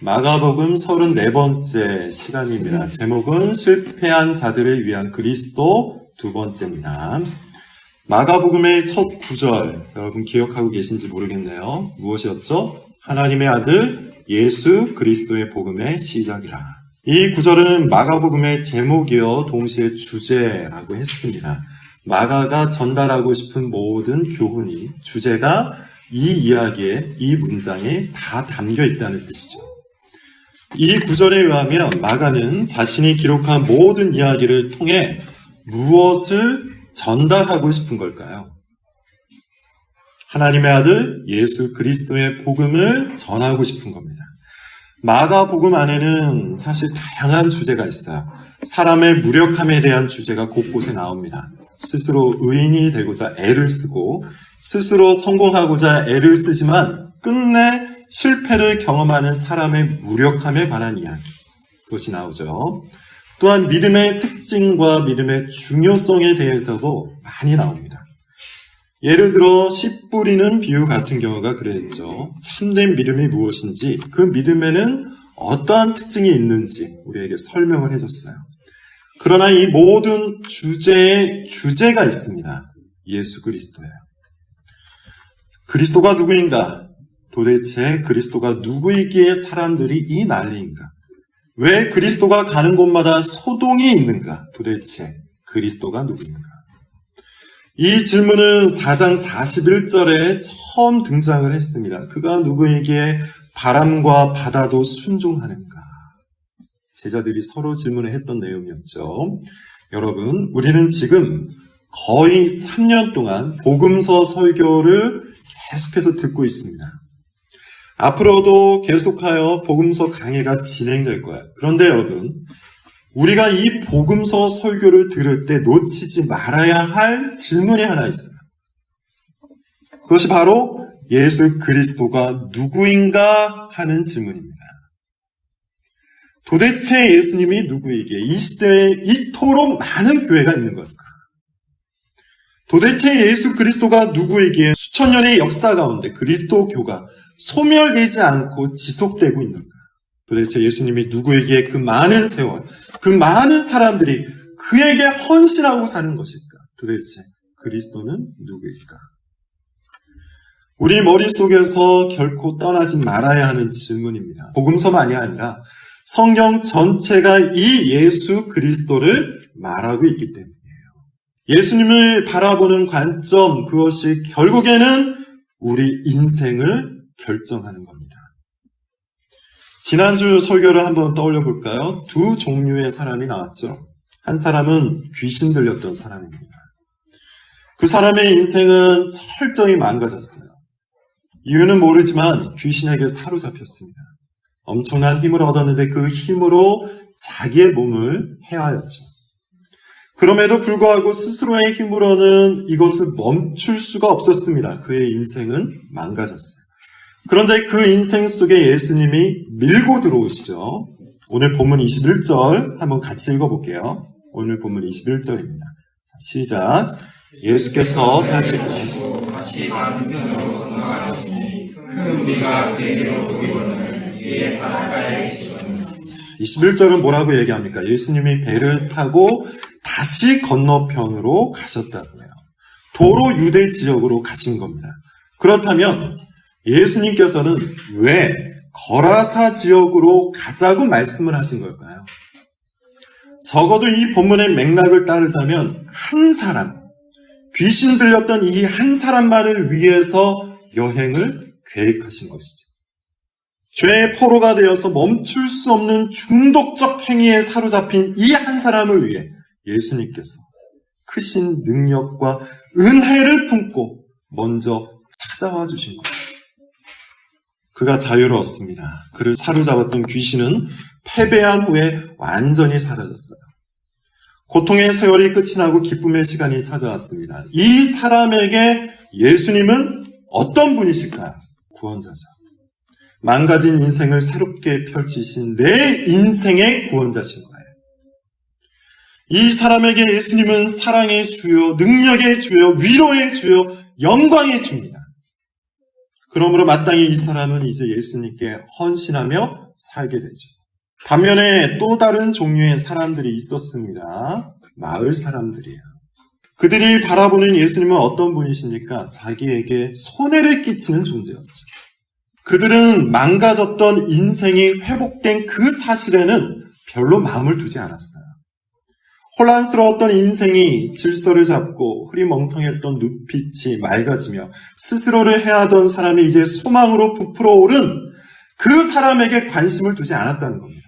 마가복음 34번째 시간입니다. 제목은 실패한 자들을 위한 그리스도 두 번째입니다. 마가복음의 첫 구절, 여러분 기억하고 계신지 모르겠네요. 무엇이었죠? 하나님의 아들 예수 그리스도의 복음의 시작이라. 이 구절은 마가복음의 제목이요, 동시에 주제라고 했습니다. 마가가 전달하고 싶은 모든 교훈이, 주제가 이 이야기에, 이 문장에 다 담겨 있다는 뜻이죠. 이 구절에 의하면 마가는 자신이 기록한 모든 이야기를 통해 무엇을 전달하고 싶은 걸까요? 하나님의 아들 예수 그리스도의 복음을 전하고 싶은 겁니다. 마가 복음 안에는 사실 다양한 주제가 있어요. 사람의 무력함에 대한 주제가 곳곳에 나옵니다. 스스로 의인이 되고자 애를 쓰고 스스로 성공하고자 애를 쓰지만 끝내 실패를 경험하는 사람의 무력함에 관한 이야기. 그것이 나오죠. 또한 믿음의 특징과 믿음의 중요성에 대해서도 많이 나옵니다. 예를 들어 씨 뿌리는 비유 같은 경우가 그랬죠. 참된 믿음이 무엇인지 그 믿음에는 어떠한 특징이 있는지 우리에게 설명을 해줬어요. 그러나 이 모든 주제에 주제가 있습니다. 예수 그리스도예요. 그리스도가 누구인가? 도대체 그리스도가 누구이기에 사람들이 이 난리인가? 왜 그리스도가 가는 곳마다 소동이 있는가? 도대체 그리스도가 누구인가? 이 질문은 4장 41절에 처음 등장을 했습니다. 그가 누구에게 바람과 바다도 순종하는가? 제자들이 서로 질문을 했던 내용이었죠. 여러분, 우리는 지금 거의 3년 동안 복음서 설교를 계속해서 듣고 있습니다. 앞으로도 계속하여 복음서 강해가 진행될 거예요. 그런데 여러분, 우리가 이 복음서 설교를 들을 때 놓치지 말아야 할 질문이 하나 있어요. 그것이 바로 예수 그리스도가 누구인가 하는 질문입니다. 도대체 예수님이 누구에게 이 시대에 이토록 많은 교회가 있는 걸까? 도대체 예수 그리스도가 누구에게 수천 년의 역사 가운데 그리스도교가 소멸되지 않고 지속되고 있는가? 도대체 예수님이 누구에게 그 많은 세월, 그 많은 사람들이 그에게 헌신하고 사는 것일까? 도대체 그리스도는 누구일까? 우리 머릿속에서 결코 떠나지 말아야 하는 질문입니다. 복음서만이 아니라 성경 전체가 이 예수 그리스도를 말하고 있기 때문이에요. 예수님을 바라보는 관점, 그것이 결국에는 우리 인생을 결정하는 겁니다. 지난주 설교를 한번 떠올려 볼까요? 두 종류의 사람이 나왔죠. 한 사람은 귀신 들렸던 사람입니다. 그 사람의 인생은 철저히 망가졌어요. 이유는 모르지만 귀신에게 사로잡혔습니다. 엄청난 힘을 얻었는데 그 힘으로 자기의 몸을 해하였죠. 그럼에도 불구하고 스스로의 힘으로는 이것을 멈출 수가 없었습니다. 그의 인생은 망가졌어요. 그런데 그 인생 속에 예수님이 밀고 들어오시죠. 오늘 본문 21절 한번 같이 읽어볼게요. 오늘 본문 21절입니다. 자, 시작. 예수께서 다시 21절은 뭐라고 얘기합니까? 예수님이 배를 타고 다시 건너편으로 가셨다고요. 도로 유대 지역으로 가신 겁니다. 그렇다면 예수님께서는 왜 거라사 지역으로 가자고 말씀을 하신 걸까요? 적어도 이 본문의 맥락을 따르자면 한 사람, 귀신 들렸던 이 한 사람만을 위해서 여행을 계획하신 것이죠. 죄의 포로가 되어서 멈출 수 없는 중독적 행위에 사로잡힌 이 한 사람을 위해 예수님께서 크신 능력과 은혜를 품고 먼저 찾아와 주신 거예요. 그가 자유로웠습니다. 그를 사로잡았던 귀신은 패배한 후에 완전히 사라졌어요. 고통의 세월이 끝이 나고 기쁨의 시간이 찾아왔습니다. 이 사람에게 예수님은 어떤 분이실까요? 구원자죠. 망가진 인생을 새롭게 펼치신 내 인생의 구원자신 거예요. 이 사람에게 예수님은 사랑의 주요, 능력의 주요, 위로의 주요, 영광의 주입니다. 그러므로 마땅히 이 사람은 이제 예수님께 헌신하며 살게 되죠. 반면에 또 다른 종류의 사람들이 있었습니다. 마을 사람들이에요. 그들이 바라보는 예수님은 어떤 분이십니까? 자기에게 손해를 끼치는 존재였죠. 그들은 망가졌던 인생이 회복된 그 사실에는 별로 마음을 두지 않았어요. 혼란스러웠던 인생이 질서를 잡고 흐리멍텅했던 눈빛이 맑아지며 스스로를 해하던 사람이 이제 소망으로 부풀어 오른 그 사람에게 관심을 두지 않았다는 겁니다.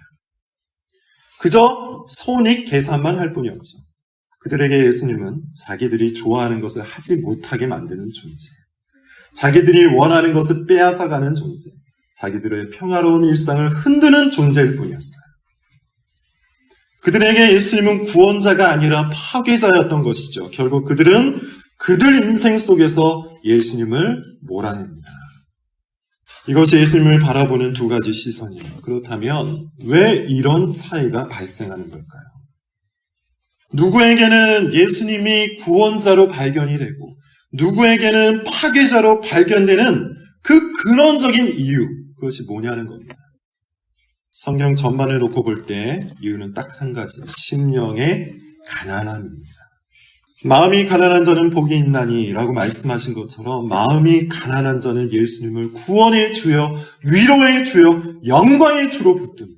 그저 손익 계산만 할 뿐이었죠. 그들에게 예수님은 자기들이 좋아하는 것을 하지 못하게 만드는 존재. 자기들이 원하는 것을 빼앗아가는 존재. 자기들의 평화로운 일상을 흔드는 존재일 뿐이었어요. 그들에게 예수님은 구원자가 아니라 파괴자였던 것이죠. 결국 그들은 그들 인생 속에서 예수님을 몰아냅니다. 이것이 예수님을 바라보는 두 가지 시선이에요. 그렇다면 왜 이런 차이가 발생하는 걸까요? 누구에게는 예수님이 구원자로 발견이 되고 누구에게는 파괴자로 발견되는 그 근원적인 이유, 그것이 뭐냐는 겁니다. 성경 전반을 놓고 볼 때 이유는 딱 한 가지, 심령의 가난함입니다. 마음이 가난한 자는 복이 있나니 라고 말씀하신 것처럼 마음이 가난한 자는 예수님을 구원의 주여, 위로의 주여, 영광의 주로 붙듭니다.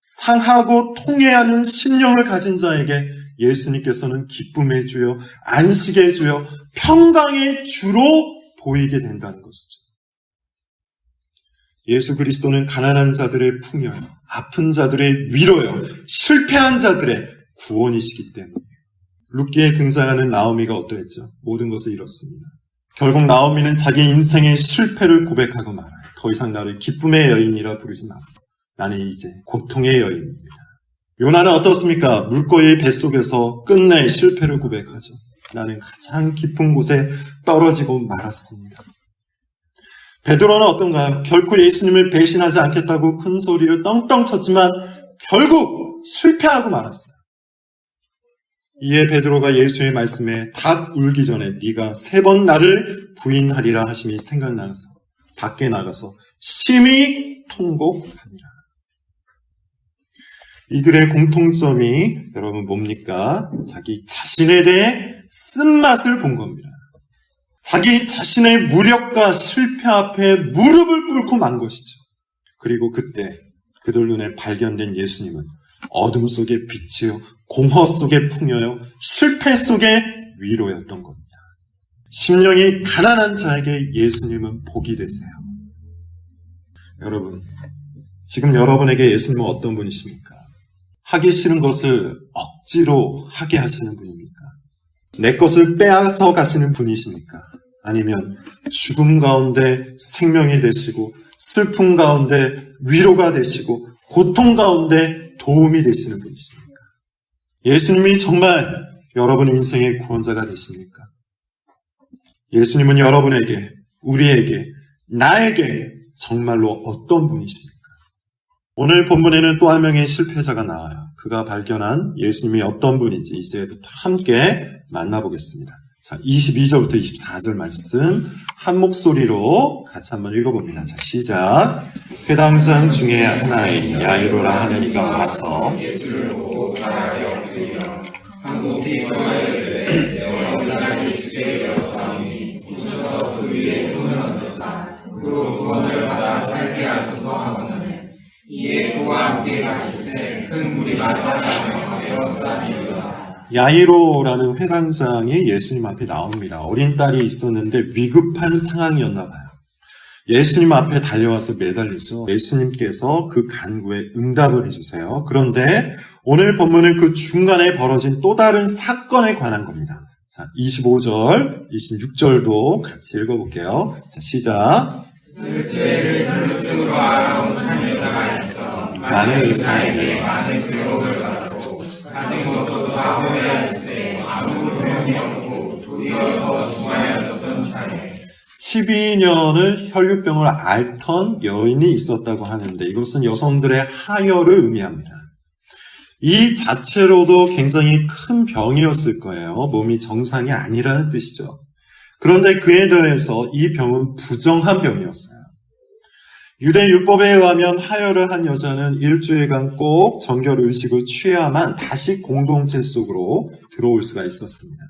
상하고 통해하는 심령을 가진 자에게 예수님께서는 기쁨의 주여, 안식의 주여, 평강의 주로 보이게 된다는 것이죠. 예수 그리스도는 가난한 자들의 풍요요, 아픈 자들의 위로요, 실패한 자들의 구원이시기 때문에 룻기에 등장하는 나오미가 어떠했죠? 모든 것을 잃었습니다. 결국 나오미는 자기 인생의 실패를 고백하고 말아요. 더 이상 나를 기쁨의 여인이라 부르지 마세요. 나는 이제 고통의 여인입니다. 요나는 어떻습니까? 물고기 뱃속에서 끝내 실패를 고백하죠. 나는 가장 깊은 곳에 떨어지고 말았습니다. 베드로는 어떤가요? 결코 예수님을 배신하지 않겠다고 큰 소리를 떵떵 쳤지만 결국 실패하고 말았어요. 이에 베드로가 예수의 말씀에 닭 울기 전에 네가 세 번 나를 부인하리라 하심이 생각나서 밖에 나가서 심히 통곡하니라. 이들의 공통점이 여러분 뭡니까? 자기 자신에 대해 쓴맛을 본 겁니다. 자기 자신의 무력과 실패 앞에 무릎을 꿇고 만 것이죠. 그리고 그때 그들 눈에 발견된 예수님은 어둠 속의 빛이요, 공허 속의 풍요요, 실패 속의 위로였던 겁니다. 심령이 가난한 자에게 예수님은 복이 되세요. 여러분, 지금 여러분에게 예수님은 어떤 분이십니까? 하기 싫은 것을 억지로 하게 하시는 분입니까? 내 것을 빼앗아 가시는 분이십니까? 아니면 죽음 가운데 생명이 되시고 슬픔 가운데 위로가 되시고 고통 가운데 도움이 되시는 분이십니까? 예수님이 정말 여러분 인생의 구원자가 되십니까? 예수님은 여러분에게, 우리에게, 나에게 정말로 어떤 분이십니까? 오늘 본문에는 또 한 명의 실패자가 나와요. 그가 발견한 예수님이 어떤 분인지 이제부터 함께 만나보겠습니다. 자, 22절부터 24절 말씀 한 목소리로 같이 한번 읽어봅니다. 자, 시작. 회당장 중에 하나인 야이로라 하는 이가 와서 야이로라는 회당장이 예수님 앞에 나옵니다. 어린 딸이 있었는데 위급한 상황이었나 봐요. 예수님 앞에 달려와서 매달리죠. 예수님께서 그 간구에 응답을 해주세요. 그런데 오늘 본문은 그 중간에 벌어진 또 다른 사건에 관한 겁니다. 자, 25절, 26절도 같이 읽어볼게요. 자, 시작. 많은 의사에게 12년을 혈류병을 앓던 여인이 있었다고 하는데 이것은 여성들의 하혈을 의미합니다. 이 자체로도 굉장히 큰 병이었을 거예요. 몸이 정상이 아니라는 뜻이죠. 그런데 그에 대해서 이 병은 부정한 병이었어요. 유대 율법에 의하면 하혈을 한 여자는 일주일간 꼭 정결 의식을 취해야만 다시 공동체 속으로 들어올 수가 있었습니다.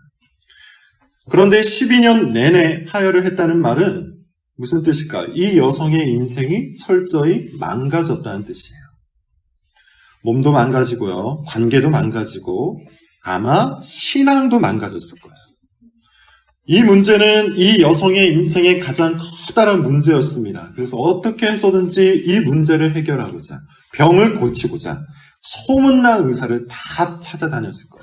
그런데 12년 내내 하혈을 했다는 말은 무슨 뜻일까? 이 여성의 인생이 철저히 망가졌다는 뜻이에요. 몸도 망가지고요. 관계도 망가지고 아마 신앙도 망가졌을 거예요. 이 문제는 이 여성의 인생의 가장 커다란 문제였습니다. 그래서 어떻게 해서든지 이 문제를 해결하고자 병을 고치고자 소문난 의사를 다 찾아다녔을 거예요.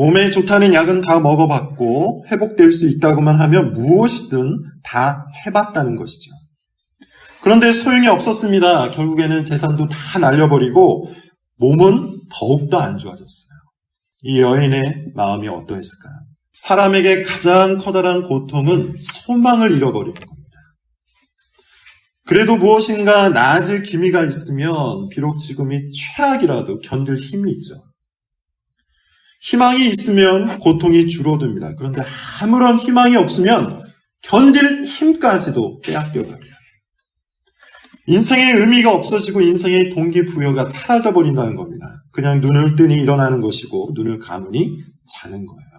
몸에 좋다는 약은 다 먹어봤고 회복될 수 있다고만 하면 무엇이든 다 해봤다는 것이죠. 그런데 소용이 없었습니다. 결국에는 재산도 다 날려버리고 몸은 더욱더 안 좋아졌어요. 이 여인의 마음이 어떠했을까요? 사람에게 가장 커다란 고통은 소망을 잃어버리는 겁니다. 그래도 무엇인가 나아질 기미가 있으면 비록 지금이 최악이라도 견딜 힘이 있죠. 희망이 있으면 고통이 줄어듭니다. 그런데 아무런 희망이 없으면 견딜 힘까지도 빼앗겨버려요. 인생의 의미가 없어지고 인생의 동기부여가 사라져버린다는 겁니다. 그냥 눈을 뜨니 일어나는 것이고 눈을 감으니 자는 거예요.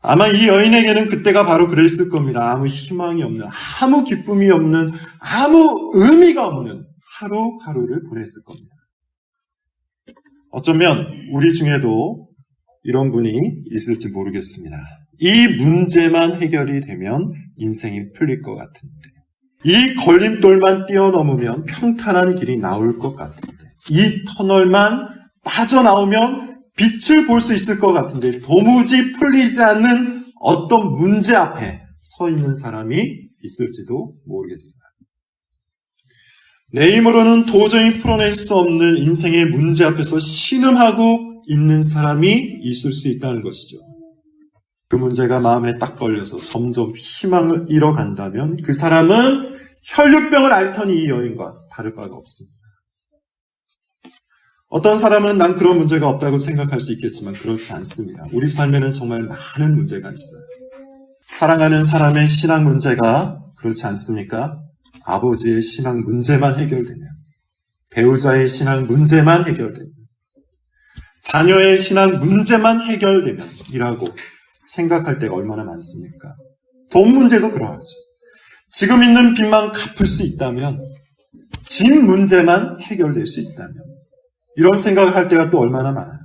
아마 이 여인에게는 그때가 바로 그랬을 겁니다. 아무 희망이 없는, 아무 기쁨이 없는, 아무 의미가 없는 하루하루를 보냈을 겁니다. 어쩌면 우리 중에도 이런 분이 있을지 모르겠습니다. 이 문제만 해결이 되면 인생이 풀릴 것 같은데, 이 걸림돌만 뛰어넘으면 평탄한 길이 나올 것 같은데, 이 터널만 빠져나오면 빛을 볼 수 있을 것 같은데 도무지 풀리지 않는 어떤 문제 앞에 서 있는 사람이 있을지도 모르겠어요. 내 힘으로는 도저히 풀어낼 수 없는 인생의 문제 앞에서 신음하고 있는 사람이 있을 수 있다는 것이죠. 그 문제가 마음에 딱 걸려서 점점 희망을 잃어간다면 그 사람은 혈류병을 앓더니 이 여인과 다를 바가 없습니다. 어떤 사람은 난 그런 문제가 없다고 생각할 수 있겠지만 그렇지 않습니다. 우리 삶에는 정말 많은 문제가 있어요. 사랑하는 사람의 신앙 문제가 그렇지 않습니까? 아버지의 신앙 문제만 해결되면, 배우자의 신앙 문제만 해결되면, 자녀의 신앙 문제만 해결되면, 이라고 생각할 때가 얼마나 많습니까? 돈 문제도 그러하죠. 지금 있는 빚만 갚을 수 있다면, 집 문제만 해결될 수 있다면, 이런 생각을 할 때가 또 얼마나 많아요.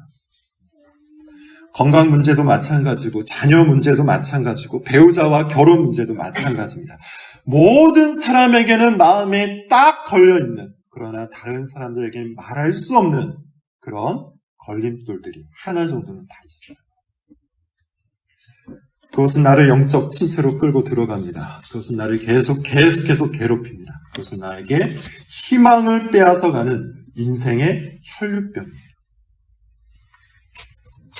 건강 문제도 마찬가지고, 자녀 문제도 마찬가지고, 배우자와 결혼 문제도 마찬가지입니다. 모든 사람에게는 마음에 딱 걸려있는, 그러나 다른 사람들에게는 말할 수 없는 그런 걸림돌들이 하나 정도는 다 있어요. 그것은 나를 영적 침체로 끌고 들어갑니다. 그것은 나를 계속, 계속, 계속 괴롭힙니다. 그것은 나에게 희망을 빼앗아가는 인생의 혈류병이에요.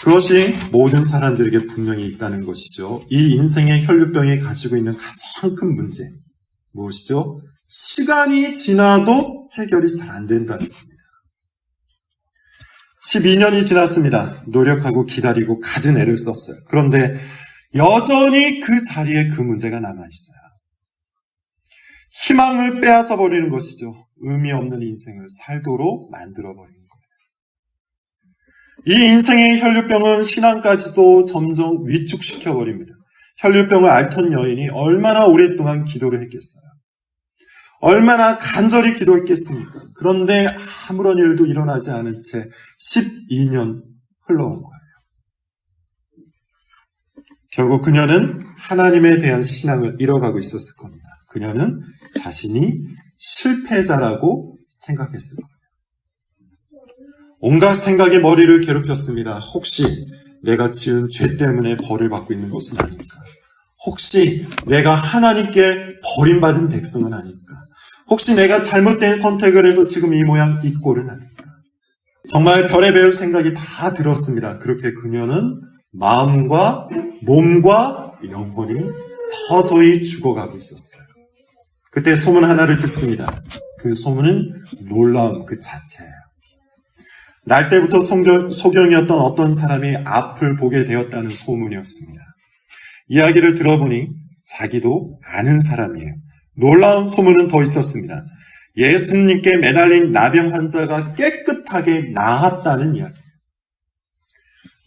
그것이 모든 사람들에게 분명히 있다는 것이죠. 이 인생의 혈류병이 가지고 있는 가장 큰 문제, 무엇이죠? 시간이 지나도 해결이 잘 안 된다는 겁니다. 12년이 지났습니다. 노력하고 기다리고 갖은 애를 썼어요. 그런데 여전히 그 자리에 그 문제가 남아 있어요. 희망을 빼앗아 버리는 것이죠. 의미 없는 인생을 살도록 만들어 버리는. 이 인생의 혈류병은 신앙까지도 점점 위축시켜 버립니다. 혈류병을 앓던 여인이 얼마나 오랫동안 기도를 했겠어요. 얼마나 간절히 기도했겠습니까? 그런데 아무런 일도 일어나지 않은 채 12년 흘러온 거예요. 결국 그녀는 하나님에 대한 신앙을 잃어가고 있었을 겁니다. 그녀는 자신이 실패자라고 생각했을 거예요. 온갖 생각이 머리를 괴롭혔습니다. 혹시 내가 지은 죄 때문에 벌을 받고 있는 것은 아닐까? 혹시 내가 하나님께 버림받은 백성은 아닐까? 혹시 내가 잘못된 선택을 해서 지금 이 모양 이 꼴은 아닐까? 정말 별의별 생각이 다 들었습니다. 그렇게 그녀는 마음과 몸과 영혼이 서서히 죽어가고 있었어요. 그때 소문 하나를 듣습니다. 그 소문은 놀라움 그 자체예요. 날 때부터 소경이었던 어떤 사람이 앞을 보게 되었다는 소문이었습니다. 이야기를 들어보니 자기도 아는 사람이에요. 놀라운 소문은 더 있었습니다. 예수님께 매달린 나병 환자가 깨끗하게 나았다는 이야기.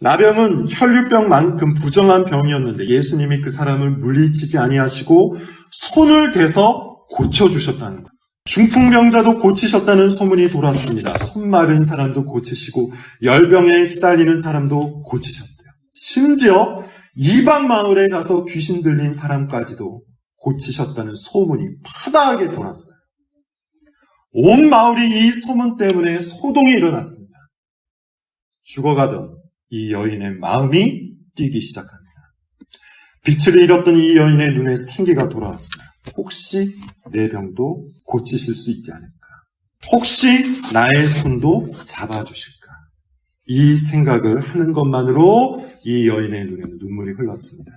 나병은 혈류병만큼 부정한 병이었는데 예수님이 그 사람을 물리치지 아니하시고 손을 대서 고쳐주셨다는 것. 중풍병자도 고치셨다는 소문이 돌았습니다. 손 마른 사람도 고치시고 열병에 시달리는 사람도 고치셨대요. 심지어 이방 마을에 가서 귀신 들린 사람까지도 고치셨다는 소문이 파다하게 돌았어요. 온 마을이 이 소문 때문에 소동이 일어났습니다. 죽어가던 이 여인의 마음이 뛰기 시작합니다. 빛을 잃었던 이 여인의 눈에 생기가 돌아왔어요. 혹시 내 병도 고치실 수 있지 않을까? 혹시 나의 손도 잡아주실까? 이 생각을 하는 것만으로 이 여인의 눈에는 눈물이 흘렀습니다.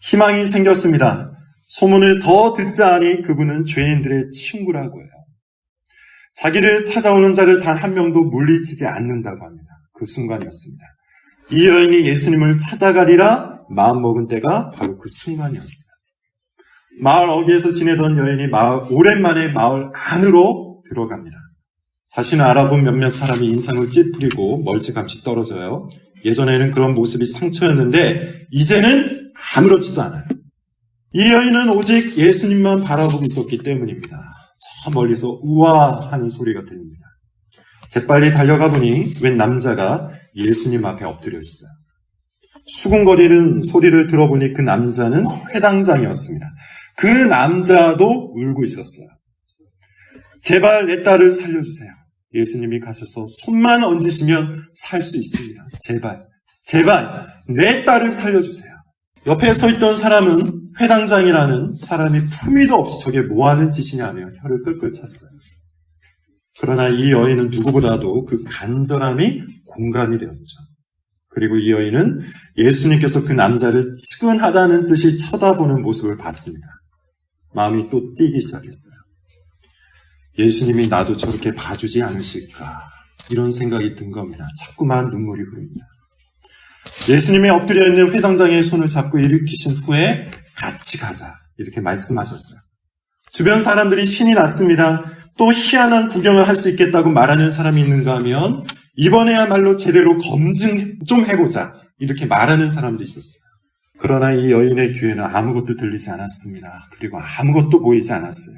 희망이 생겼습니다. 소문을 더 듣자 하니 그분은 죄인들의 친구라고 해요. 자기를 찾아오는 자를 단 한 명도 물리치지 않는다고 합니다. 그 순간이었습니다. 이 여인이 예수님을 찾아가리라 마음먹은 때가 바로 그 순간이었어요. 마을 어귀에서 지내던 여인이 마을, 오랜만에 마을 안으로 들어갑니다. 자신을 알아본 몇몇 사람이 인상을 찌푸리고 멀찌감치 떨어져요. 예전에는 그런 모습이 상처였는데 이제는 아무렇지도 않아요. 이 여인은 오직 예수님만 바라보고 있었기 때문입니다. 저 멀리서 우와 하는 소리가 들립니다. 재빨리 달려가 보니 웬 남자가 예수님 앞에 엎드려 있어요. 수군거리는 소리를 들어보니 그 남자는 회당장이었습니다. 그 남자도 울고 있었어요. 제발 내 딸을 살려주세요. 예수님이 가셔서 손만 얹으시면 살 수 있습니다. 제발, 제발 내 딸을 살려주세요. 옆에 서 있던 사람은 회당장이라는 사람이 품위도 없이 저게 뭐하는 짓이냐며 혀를 끌끌 찼어요. 그러나 이 여인은 누구보다도 그 간절함이 공감이 되었죠. 그리고 이 여인은 예수님께서 그 남자를 측은하다는 뜻이 쳐다보는 모습을 봤습니다. 마음이 또 뛰기 시작했어요. 예수님이 나도 저렇게 봐주지 않으실까. 이런 생각이 든 겁니다. 자꾸만 눈물이 흐릅니다. 예수님이 엎드려 있는 회당장의 손을 잡고 일으키신 후에 같이 가자. 이렇게 말씀하셨어요. 주변 사람들이 신이 났습니다. 또 희한한 구경을 할 수 있겠다고 말하는 사람이 있는가 하면 이번에야말로 제대로 검증 좀 해보자. 이렇게 말하는 사람도 있었어요. 그러나 이 여인의 귀에는 아무것도 들리지 않았습니다. 그리고 아무것도 보이지 않았어요.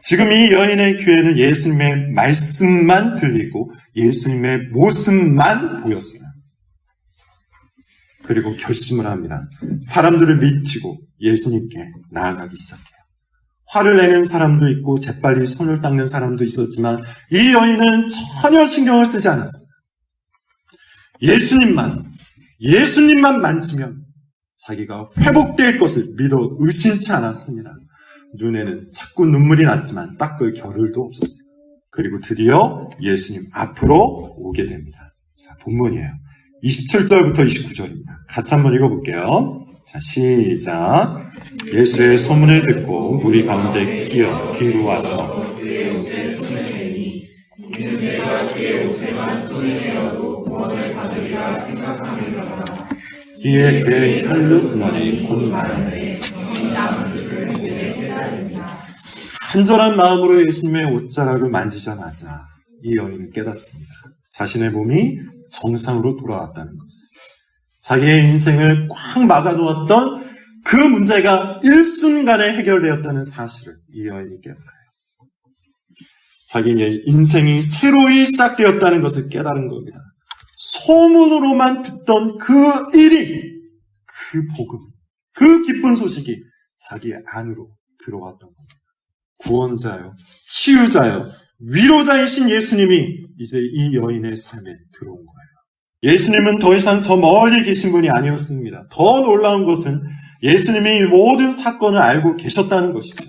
지금 이 여인의 귀에는 예수님의 말씀만 들리고 예수님의 모습만 보였어요. 그리고 결심을 합니다. 사람들을 미치고 예수님께 나아가기 시작해요. 화를 내는 사람도 있고 재빨리 손을 닦는 사람도 있었지만 이 여인은 전혀 신경을 쓰지 않았어요. 예수님만, 예수님만 만지면 자기가 회복될 것을 믿어 의심치 않았습니다. 눈에는 자꾸 눈물이 났지만 닦을 겨를도 없었어요. 그리고 드디어 예수님 앞으로 오게 됩니다. 자, 본문이에요. 27절부터 29절입니다. 같이 한번 읽어볼게요. 자, 시작. 예수의 소문을 듣고 무리 가운데 끼어 뒤로 와서 이에 그의 혈류 근원이 곧 말하네. 간절한 마음으로 예수님의 옷자락을 만지자마자 이 여인은 깨닫습니다. 자신의 몸이 정상으로 돌아왔다는 것을. 자기의 인생을 꽉 막아놓았던 그 문제가 일순간에 해결되었다는 사실을 이 여인이 깨달아요. 자기의 인생이 새로이 시작되었다는 것을 깨달은 겁니다. 소문으로만 듣던 그 일이, 그 복음, 그 기쁜 소식이 자기의 안으로 들어왔던 겁니다. 구원자요, 치유자요, 위로자이신 예수님이 이제 이 여인의 삶에 들어온 거예요. 예수님은 더 이상 저 멀리 계신 분이 아니었습니다. 더 놀라운 것은 예수님이 모든 사건을 알고 계셨다는 것이죠.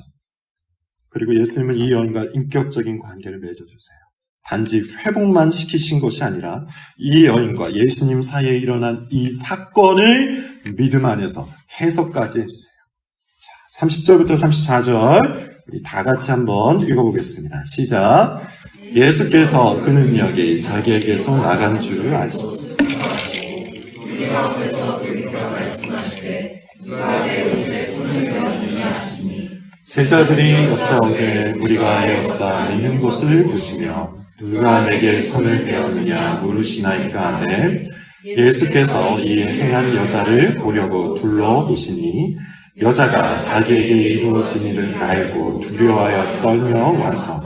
그리고 예수님은 이 여인과 인격적인 관계를 맺어주세요. 단지 회복만 시키신 것이 아니라 이 여인과 예수님 사이에 일어난 이 사건을 믿음 안에서 해석까지 해주세요. 자, 30절부터 34절 우리 다 같이 한번 읽어보겠습니다. 시작. 예수께서 그 능력이 자기에게서 나간 줄을 아시고 제자들이 여짜오되 우리가 에어싸 있는 곳을 보시며 누가 내게 손을 대었느냐 물으시나이까 하되 예수께서 이 행한 여자를 보려고 둘러보시니 여자가 자기에게 이루어진 일을 알고 두려워하여 떨며 와서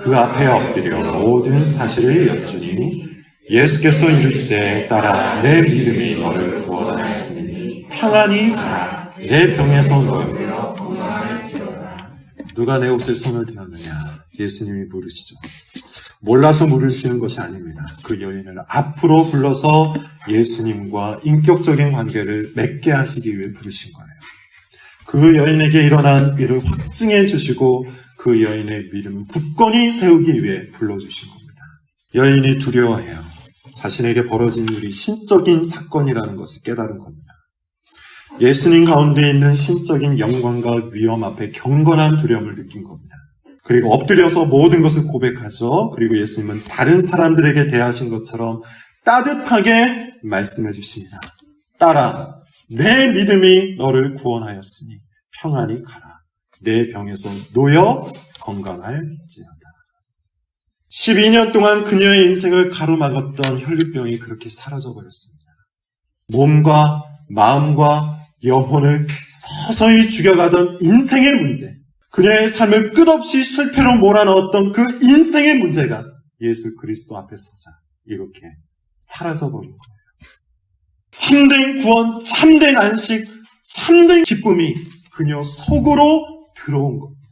그 앞에 엎드려 모든 사실을 여쭈니 예수께서 이르시되 따라 내 믿음이 너를 구원하였으니 평안히 가라. 내 병에서 너를 누가 내 옷에 손을 대었느냐? 예수님이 물으시죠 몰라서 물으시는 것이 아닙니다. 그 여인을 앞으로 불러서 예수님과 인격적인 관계를 맺게 하시기 위해 부르신 거예요. 그 여인에게 일어난 일을 확증해 주시고 그 여인의 믿음을 굳건히 세우기 위해 불러주신 겁니다. 여인이 두려워해요. 자신에게 벌어진 일이 신적인 사건이라는 것을 깨달은 겁니다. 예수님 가운데 있는 신적인 영광과 위험 앞에 경건한 두려움을 느낀 겁니다. 그리고 엎드려서 모든 것을 고백하죠. 그리고 예수님은 다른 사람들에게 대하신 것처럼 따뜻하게 말씀해 주십니다. 따라, 내 믿음이 너를 구원하였으니 평안히 가라. 내 병에서 놓여 건강할지어다. 12년 동안 그녀의 인생을 가로막았던 혈류병이 그렇게 사라져 버렸습니다. 몸과 마음과 영혼을 서서히 죽여가던 인생의 문제, 그녀의 삶을 끝없이 실패로 몰아넣었던 그 인생의 문제가 예수 그리스도 앞에 서자 이렇게 사라져 버린 거예요. 참된 구원, 참된 안식, 참된 기쁨이 그녀 속으로 들어온 겁니다.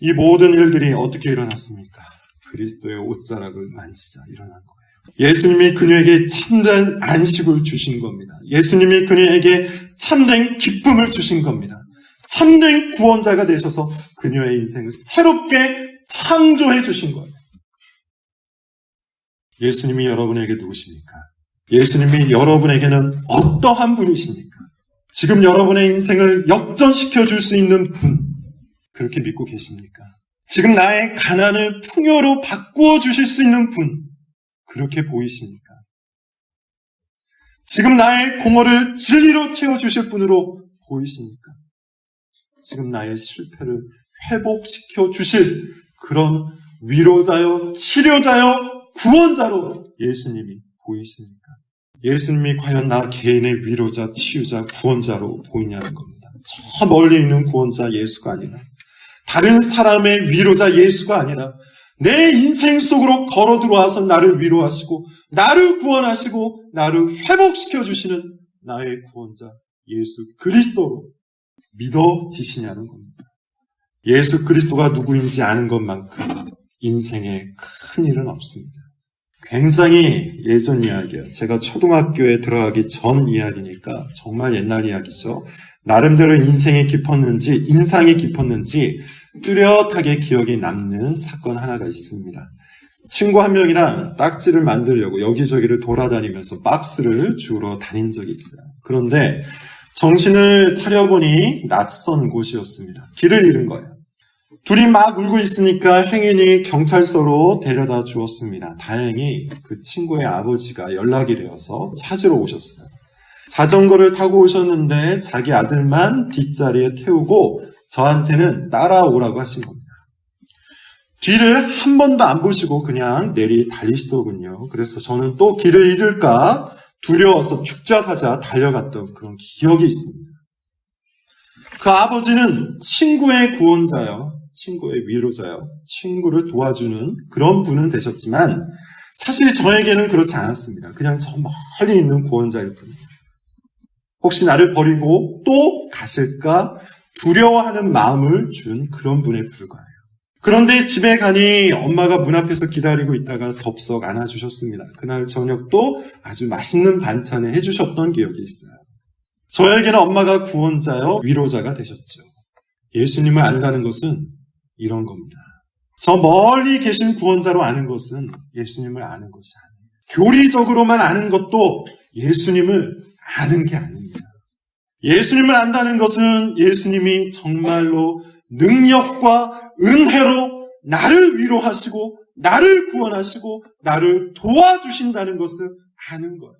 이 모든 일들이 어떻게 일어났습니까? 그리스도의 옷자락을 만지자 일어난 거예요. 예수님이 그녀에게 참된 안식을 주신 겁니다. 예수님이 그녀에게 참된 기쁨을 주신 겁니다. 참된 구원자가 되셔서 그녀의 인생을 새롭게 창조해 주신 거예요. 예수님이 여러분에게 누구십니까? 예수님이 여러분에게는 어떠한 분이십니까? 지금 여러분의 인생을 역전시켜 줄 수 있는 분, 그렇게 믿고 계십니까? 지금 나의 가난을 풍요로 바꾸어 주실 수 있는 분, 그렇게 보이십니까? 지금 나의 공허를 진리로 채워 주실 분으로 보이십니까? 지금 나의 실패를 회복시켜 주실 그런 위로자요, 치료자요, 구원자로 예수님이 보이십니까? 예수님이 과연 나 개인의 위로자, 치유자, 구원자로 보이냐는 겁니다. 저 멀리 있는 구원자 예수가 아니라 다른 사람의 위로자 예수가 아니라 내 인생 속으로 걸어 들어와서 나를 위로하시고 나를 구원하시고 나를 회복시켜 주시는 나의 구원자 예수 그리스도로 믿어지시냐는 겁니다. 예수 그리스도가 누구인지 아는 것만큼 인생에 큰 일은 없습니다. 굉장히 예전 이야기예요. 제가 초등학교에 들어가기 전 이야기니까 정말 옛날 이야기죠. 나름대로 인생이 깊었는지 인상이 깊었는지 뚜렷하게 기억이 남는 사건 하나가 있습니다. 친구 한 명이랑 딱지를 만들려고 여기저기를 돌아다니면서 박스를 주러 다닌 적이 있어요. 그런데 정신을 차려보니 낯선 곳이었습니다. 길을 잃은 거예요. 둘이 막 울고 있으니까 행인이 경찰서로 데려다 주었습니다. 다행히 그 친구의 아버지가 연락이 되어서 찾으러 오셨어요. 자전거를 타고 오셨는데 자기 아들만 뒷자리에 태우고 저한테는 따라오라고 하신 겁니다. 뒤를 한 번도 안 보시고 그냥 내리 달리시더군요. 그래서 저는 또 길을 잃을까 두려워서 죽자 사자 달려갔던 그런 기억이 있습니다. 그 아버지는 친구의 구원자요. 친구의 위로자요. 친구를 도와주는 그런 분은 되셨지만 사실 저에게는 그렇지 않았습니다. 그냥 저 멀리 있는 구원자일 뿐입니다. 혹시 나를 버리고 또 가실까 두려워하는 마음을 준 그런 분에 불과해요. 그런데 집에 가니 엄마가 문 앞에서 기다리고 있다가 덥석 안아주셨습니다. 그날 저녁도 아주 맛있는 반찬을 해주셨던 기억이 있어요. 저에게는 엄마가 구원자요, 위로자가 되셨죠. 예수님을 안다는 것은 이런 겁니다. 저 멀리 계신 구원자로 아는 것은 예수님을 아는 것이 아니에요. 교리적으로만 아는 것도 예수님을 아는 게 아닙니다. 예수님을 안다는 것은 예수님이 정말로 능력과 은혜로 나를 위로하시고 나를 구원하시고 나를 도와주신다는 것을 아는 거예요.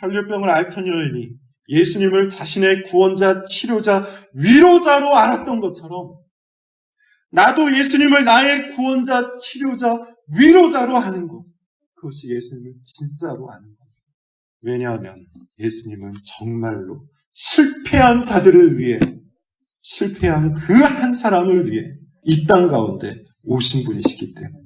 혈류병을 앓던 여인이 예수님을 자신의 구원자, 치료자, 위로자로 알았던 것처럼 나도 예수님을 나의 구원자, 치료자, 위로자로 아는 것. 그것이 예수님을 진짜로 아는 것. 왜냐하면 예수님은 정말로 실패한 자들을 위해, 실패한 그 한 사람을 위해 이 땅 가운데 오신 분이시기 때문에.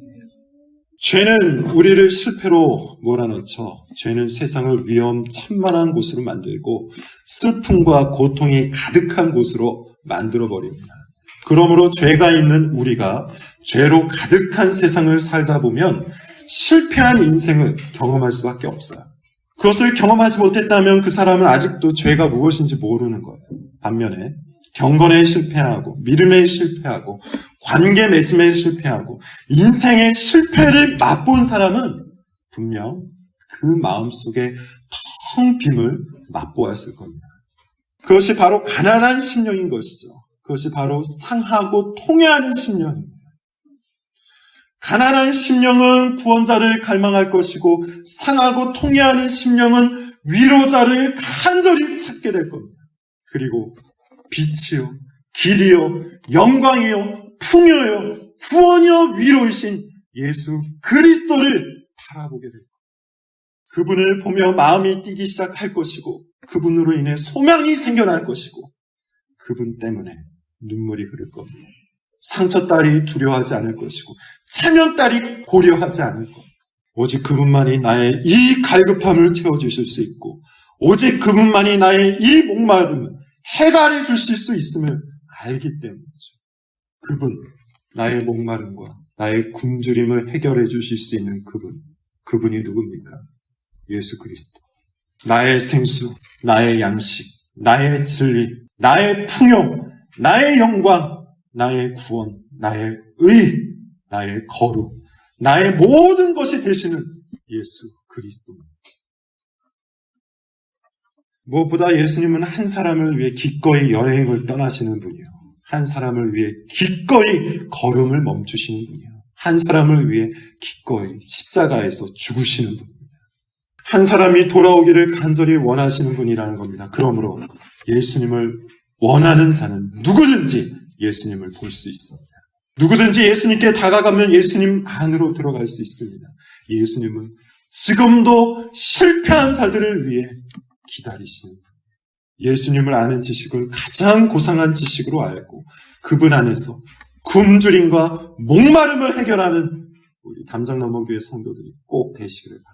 죄는 우리를 실패로 몰아넣죠. 죄는 세상을 위험천만한 곳으로 만들고 슬픔과 고통이 가득한 곳으로 만들어버립니다. 그러므로 죄가 있는 우리가 죄로 가득한 세상을 살다 보면 실패한 인생을 경험할 수밖에 없어요. 그것을 경험하지 못했다면 그 사람은 아직도 죄가 무엇인지 모르는 거예요. 반면에 경건에 실패하고 믿음에 실패하고 관계 맺음에 실패하고 인생의 실패를 맛본 사람은 분명 그 마음속에 텅 빔을 맛보았을 겁니다. 그것이 바로 가난한 심령인 것이죠. 그것이 바로 상하고 통해하는 심령입니다. 가난한 심령은 구원자를 갈망할 것이고 상하고 통해하는 심령은 위로자를 간절히 찾게 될 겁니다. 그리고 빛이요, 길이요, 영광이요, 풍요요, 구원이요, 위로이신 예수 그리스도를 바라보게 될 겁니다. 그분을 보며 마음이 뛰기 시작할 것이고 그분으로 인해 소망이 생겨날 것이고 그분 때문에 눈물이 흐를 겁니다. 상처 딸이 두려워하지 않을 것이고 체면 딸이 고려하지 않을 것. 오직 그분만이 나의 이 갈급함을 채워주실 수 있고 오직 그분만이 나의 이 목마름을 해갈해 주실 수 있음을 알기 때문이죠. 그분, 나의 목마름과 나의 굶주림을 해결해 주실 수 있는 그분, 그분이 누굽니까? 예수 그리스도. 나의 생수, 나의 양식, 나의 진리, 나의 풍요, 나의 영광, 나의 구원, 나의 의, 나의 거룩, 나의 모든 것이 되시는 예수 그리스도입니다. 무엇보다 예수님은 한 사람을 위해 기꺼이 여행을 떠나시는 분이요. 한 사람을 위해 기꺼이 걸음을 멈추시는 분이요. 한 사람을 위해 기꺼이 십자가에서 죽으시는 분입니다. 한 사람이 돌아오기를 간절히 원하시는 분이라는 겁니다. 그러므로 예수님을 원하는 자는 누구든지 예수님을 볼 수 있습니다. 누구든지 예수님께 다가가면 예수님 안으로 들어갈 수 있습니다. 예수님은 지금도 실패한 자들을 위해 기다리시는 분. 예수님을 아는 지식을 가장 고상한 지식으로 알고 그분 안에서 굶주림과 목마름을 해결하는 우리 담장넘어교회 성도들이 꼭 되시기를 바랍니다.